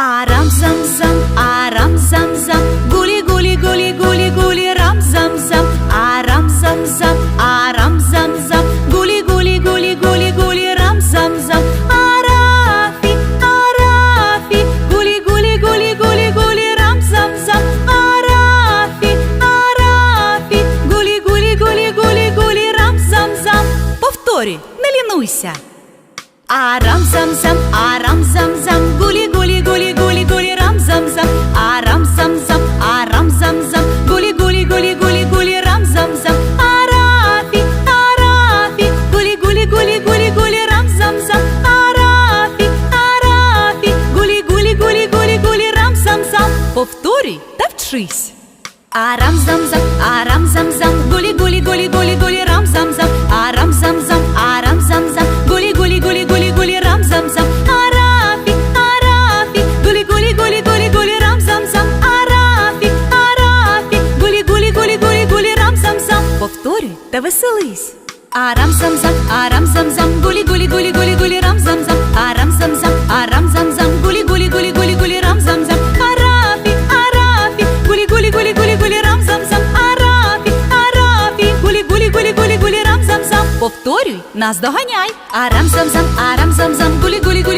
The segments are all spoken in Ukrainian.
Aram zam zam, aram zam zam, guli нас. Арам-зам-зам, арам-зам-зам, гулі-гулі-гулі.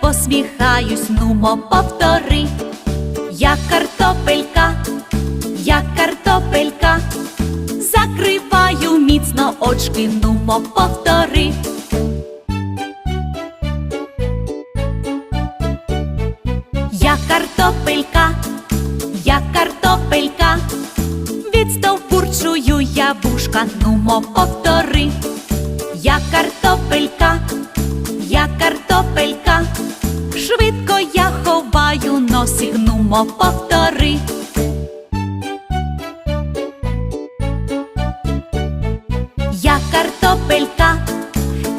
Посміхаюсь, нумо повтори. Я картопелька, я картопелька, закриваю міцно очки, нумо повтори. Я картопелька, я картопелька, відстовбурчую я вушка, нумо повтори. Я картопелька, ховаю носик, нумо повтори. Я картопелька,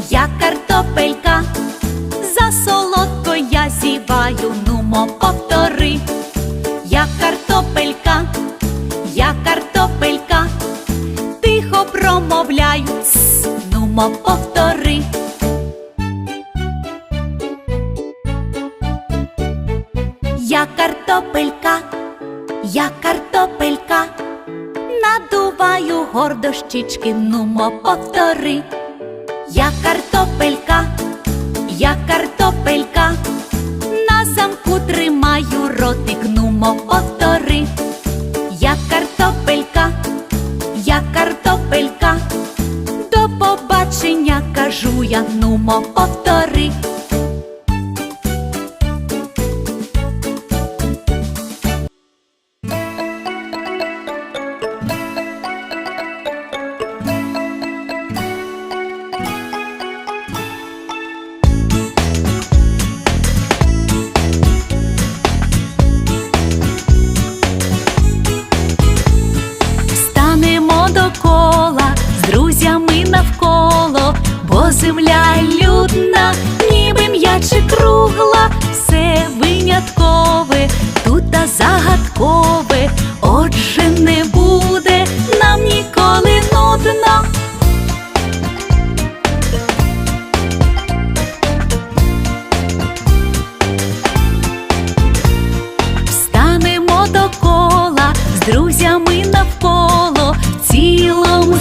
я картопелька, за солодко я зіваю, нумо повтори. Я картопелька, я картопелька, тихо промовляю, нумо повтори. Картопелька, я картопелька, надуваю гордо щічки, нумо повтори. Я картопелька, я картопелька,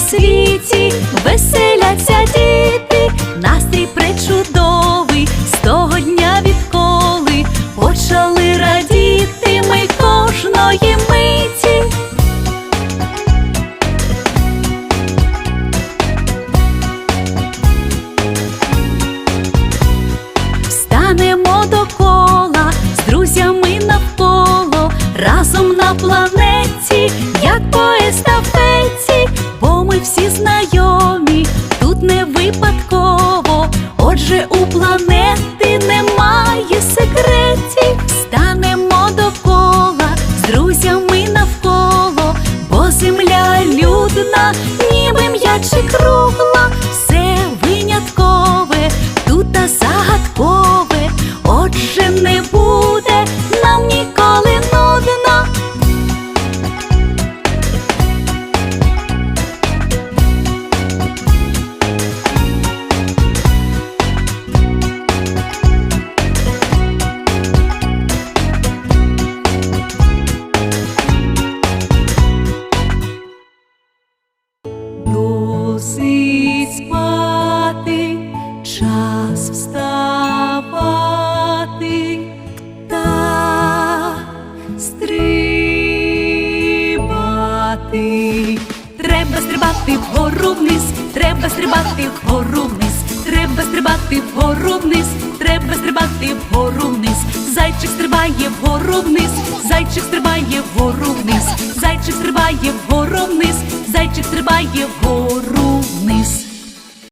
світі веселяться Треба стрибати вгору вниз, треба стрибати вгору вниз, треба стрибати вгору вниз, треба стрибати вгору вниз. Зайчик стрибає вгору вниз, зайчик стрибає вгору вниз, зайчик стрибає вгору вниз, зайчик стрибає вгору вниз.